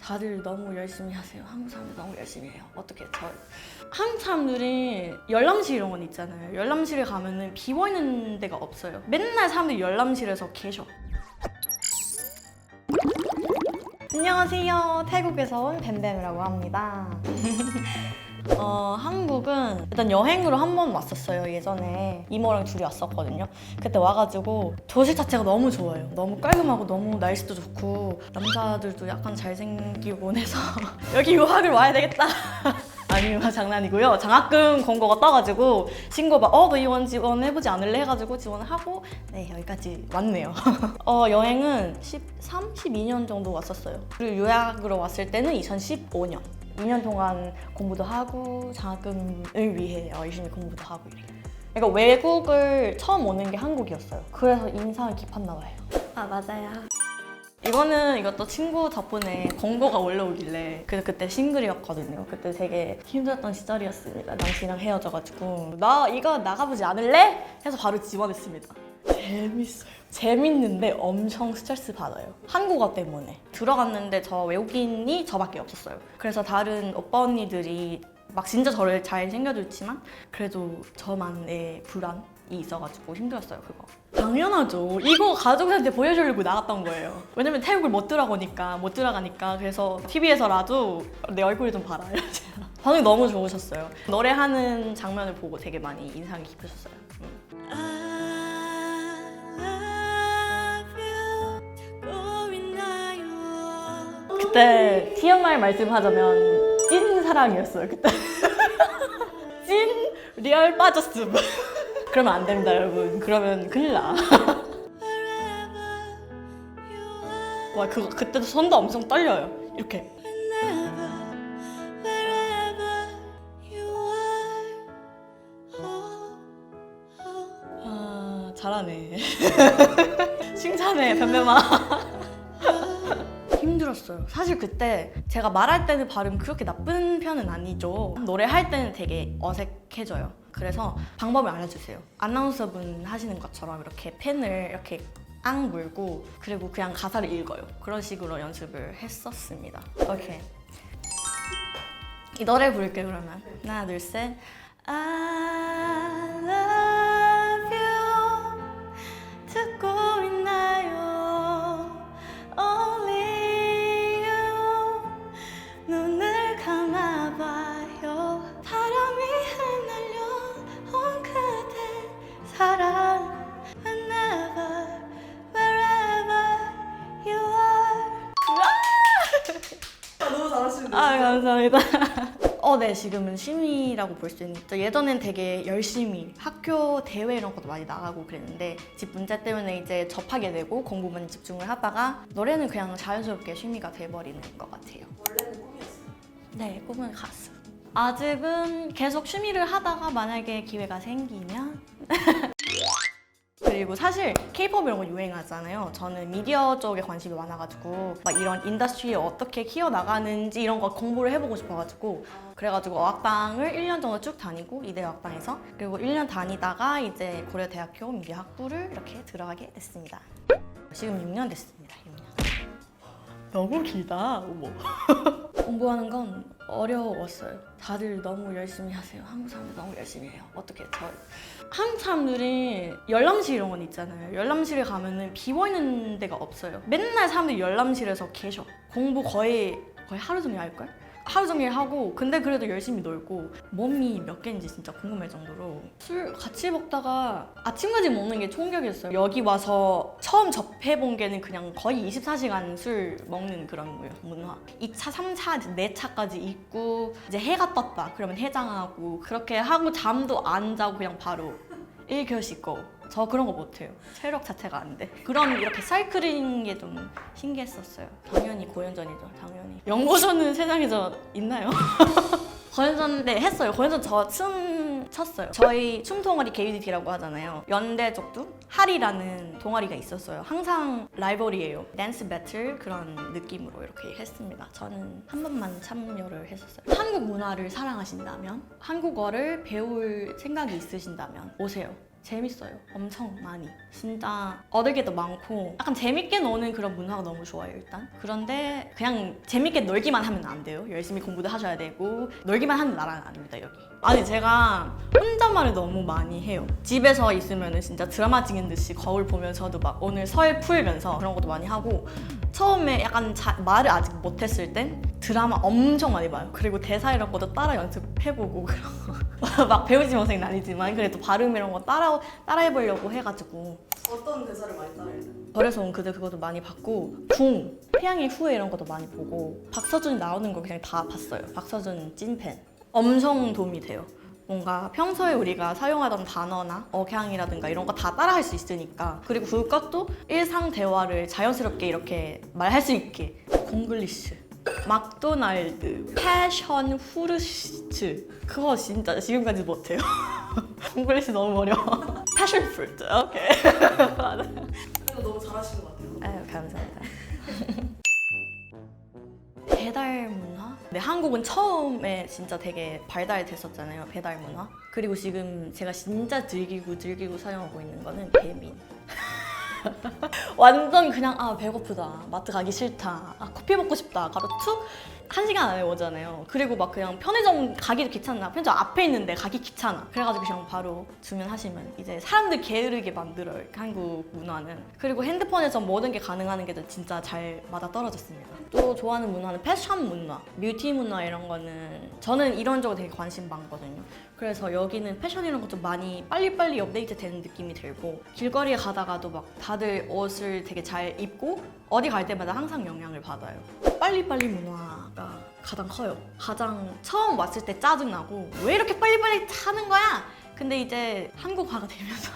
다들 너무 열심히 하세요. 한국 사람들 너무 열심히 해요. 어떻게 저 한국 사람들이 열람실 이런 건 있잖아요. 열람실에 가면은 비워 있는 데가 없어요. 맨날 사람들이 열람실에서 계셔. 안녕하세요. 태국에서 온 뱀뱀이라고 합니다. 어, 한국은 일단 여행으로 한 번 왔었어요, 예전에. 이모랑 둘이 왔었거든요. 그때 와가지고 도시 자체가 너무 좋아요. 너무 깔끔하고 너무 날씨도 좋고 남자들도 약간 잘생기곤 해서 여기 유학을 와야 되겠다. 아니면 장난이고요. 장학금 공고가 떠가지고 신고 막, 어, 너 이원 지원해보지 않을래? 해가지고 지원을 하고, 네, 여기까지 왔네요. 어, 여행은 13, 12년 정도 왔었어요. 그리고 유학으로 왔을 때는 2015년. 2년 동안 공부도 하고 장학금을 위해 열심히 공부도 하고 이래요. 그러니까 외국을 처음 오는 게 한국이었어요. 그래서 인상이 깊었나 봐요. 아 맞아요. 이거는 이것도 친구 덕분에 공고가 올라오길래 그래서 그때 싱글이었거든요. 그때 되게 힘들었던 시절이었습니다. 남친이랑 헤어져가지고 나 이거 나가보지 않을래? 해서 바로 지원했습니다. 재밌어요. 재밌는데 엄청 스트레스 받아요. 한국어 때문에. 들어갔는데 저 외국인이 저밖에 없었어요. 그래서 다른 오빠 언니들이 막 진짜 저를 잘 챙겨줬지만 그래도 저만의 불안이 있어가지고 힘들었어요 그거. 당연하죠. 이거 가족한테 보여주려고 나갔던 거예요. 왜냐면 태국을 못 들어가니까 못 들어가니까 그래서 TV에서라도 내 얼굴 좀 봐라. 반응이 너무 좋으셨어요. 노래하는 장면을 보고 되게 많이 인상이 깊으셨어요. 그때 TMI 말씀하자면 찐 사랑이었어요 그때 찐 리얼 빠졌음 그러면 안 됩니다 여러분 그러면 큰일 나 와, 그거 그때도 손도 엄청 떨려요. 이렇게. 아, 잘하네. 칭찬해, 변명아. 힘들었어요. 사실 그때 제가 말할 때는 발음 그렇게 나쁜 편은 아니죠. 노래할 때는 되게 어색해져요. 그래서 방법을 알려주세요. 아나운서분 하시는 것처럼 이렇게 펜을 이렇게 앙 물고 그리고 그냥 가사를 읽어요. 그런 식으로 연습을 했었습니다. 오케이. 이 노래 부를게요 그러면. 하나 둘 셋. I love 감사합니다. 어, 네, 지금은 취미라고 볼 수 있는데 예전엔 되게 열심히 학교 대회 이런 것도 많이 나가고 그랬는데 집 문제 때문에 이제 접하게 되고 공부만 집중을 하다가 노래는 그냥 자연스럽게 취미가 돼버리는 것 같아요. 원래는 꿈이었어요. 네, 꿈은 가수. 아직은 계속 취미를 하다가 만약에 기회가 생기면 그리고 사실 케이팝 이런 거 유행하잖아요. 저는 미디어 쪽에 관심이 많아가지고 막 이런 인더스트리에 어떻게 키워나가는지 이런 거 공부를 해보고 싶어가지고 그래가지고 어학당을 1년 정도 쭉 다니고 이대 어학당에서 그리고 1년 다니다가 이제 고려대학교 미디어학부를 이렇게 들어가게 됐습니다. 지금 6년 됐습니다. 6년. 너무 길다. 어머. 공부하는 건 어려웠어요. 다들 너무 열심히 하세요. 한국 사람들 너무 열심히 해요. 어떻게 저 한국 사람들이 열람실 이런 건 있잖아요. 열람실에 가면은 비워 있는 데가 없어요. 맨날 사람들이 열람실에서 계셔. 공부 거의 거의 하루 종일 할 걸? 하루 종일 하고 근데 그래도 열심히 놀고 몸이 몇 개인지 진짜 궁금할 정도로 술 같이 먹다가 아침까지 먹는 게 충격이었어요. 여기 와서 처음 접해본 게는 그냥 거의 24시간 술 먹는 그런 거예요 문화. 2차, 3차, 4차까지 있고 이제 해가 떴다. 그러면 해장하고 그렇게 하고 잠도 안 자고 그냥 바로 1교시 거. 저 그런 거 못해요. 체력 자체가 안 돼. 그런 이렇게 사이클인 게좀 신기했었어요. 당연히 고연전이죠. 당연히. 연고전은 세상에서 있나요? 고연전 네 했어요. 고연전 저 춤 췄어요. 저희 춤 동아리 KUDT라고 하잖아요. 연대 쪽도 할이라는 동아리가 있었어요. 항상 라이벌이에요. 댄스 배틀 그런 느낌으로 이렇게 했습니다. 저는 한 번만 참여를 했었어요. 한국 문화를 사랑하신다면 한국어를 배울 생각이 있으신다면 오세요. 재밌어요. 엄청 많이. 진짜 얻을 게도 많고 약간 재밌게 노는 그런 문화가 너무 좋아요 일단. 그런데 그냥 재밌게 놀기만 하면 안 돼요. 열심히 공부도 하셔야 되고 놀기만 하는 나라는 아닙니다 여기. 아니 제가 혼잣말을 너무 많이 해요. 집에서 있으면은 진짜 드라마 찍는 듯이 거울 보면서도 막 오늘 설 풀면서 그런 것도 많이 하고 처음에 약간 자- 말을 아직 못했을 땐 드라마 엄청 많이 봐요. 그리고 대사 이런 것도 따라 연습해보고 그런 거. 막 배우지 건 아니지만 그래도 발음 이런 거 따라 따라해보려고 해가지고 어떤 대사를 많이 따라해요? 별에서 온 그대 그것도 많이 봤고 궁 태양의 후예 이런 것도 많이 보고 박서준 나오는 거 그냥 다 봤어요. 박서준 찐팬 엄청 도움이 돼요. 뭔가 평소에 우리가 사용하던 단어나 억양이라든가 이런 거 다 따라할 수 있으니까 그리고 그것도 일상 대화를 자연스럽게 이렇게 말할 수 있게 공글리쉬 막도날드 패션 후르시츠 그거 진짜 지금까지 못해요 공글리쉬 너무 어려워 패션 프루트 오케이. 그래도 너무 잘하시는 것 같아요. 아유 감사합니다. 배달 문화? 네, 한국은 처음에 진짜 되게 발달됐었잖아요. 배달 문화. 그리고 지금 제가 진짜 즐기고 즐기고 사용하고 있는 거는 배민. 완전 그냥 아 배고프다. 마트 가기 싫다. 아 커피 먹고 싶다. 바로 툭 한 시간 안에 오잖아요. 그리고 막 그냥 편의점 가기도 귀찮나 편의점 앞에 있는데 가기 귀찮아. 그래가지고 그냥 바로 주문하시면 이제 사람들 게으르게 만들어요. 한국 문화는. 그리고 핸드폰에서 모든 게 가능한 게 진짜 잘 맞아 떨어졌습니다. 또 좋아하는 문화는 패션 문화 뷰티 문화 이런 거는 저는 이런 쪽에 되게 관심 많거든요. 그래서 여기는 패션 이런 것도 많이 빨리빨리 업데이트 되는 느낌이 들고 길거리에 가다가도 막 다들 옷을 되게 잘 입고 어디 갈 때마다 항상 영향을 받아요. 빨리빨리 문화가 가장 커요. 가장 처음 왔을 때 짜증나고 왜 이렇게 빨리빨리 하는 거야? 근데 이제 한국화가 되면서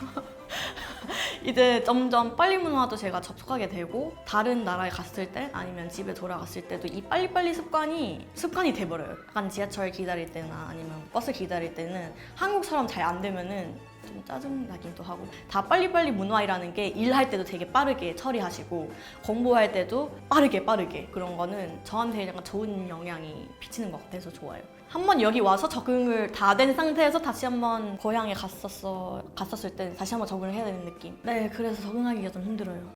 이제 점점 빨리 문화도 제가 접속하게 되고 다른 나라에 갔을 때 아니면 집에 돌아갔을 때도 이 빨리빨리 습관이 습관이 돼버려요. 약간 지하철 기다릴 때나 아니면 버스 기다릴 때는 한국처럼 잘안 되면은 좀 짜증 나긴 또 하고 다 빨리빨리 문화이라는 게 일할 때도 되게 빠르게 처리하시고 공부할 때도 빠르게 빠르게 그런 거는 저한테 약간 좋은 영향이 비치는 것 같아서 좋아요. 한번 여기 와서 적응을 다 된 상태에서 다시 한번 고향에 갔었어 갔었을 때 다시 한번 적응을 해야 되는 느낌. 네, 그래서 적응하기가 좀 힘들어요.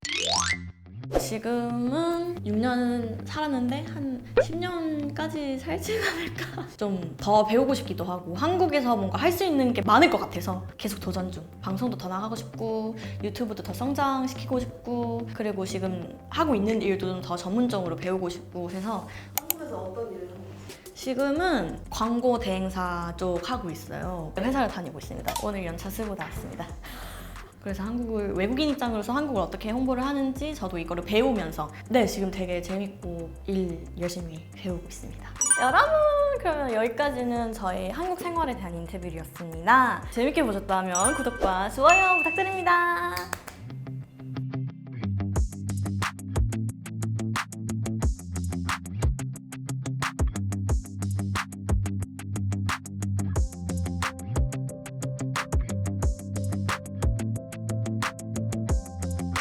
지금은 6년 살았는데 한 10년까지 살진 않을까? 좀 더 배우고 싶기도 하고 한국에서 뭔가 할 수 있는 게 많을 것 같아서 계속 도전 중. 방송도 더 나가고 싶고 유튜브도 더 성장시키고 싶고 그리고 지금 하고 있는 일도 좀 더 전문적으로 배우고 싶고 해서 한국에서 어떤 일을 하고? 지금은 광고 대행사 쪽 하고 있어요. 회사를 다니고 있습니다. 오늘 연차 쓰고 나왔습니다. 그래서 한국을 외국인 입장으로서 한국을 어떻게 홍보를 하는지 저도 이거를 배우면서 네 지금 되게 재밌고 일 열심히 배우고 있습니다. 여러분 그러면 여기까지는 저의 한국 생활에 대한 인터뷰였습니다. 재밌게 보셨다면 구독과 좋아요 부탁드립니다.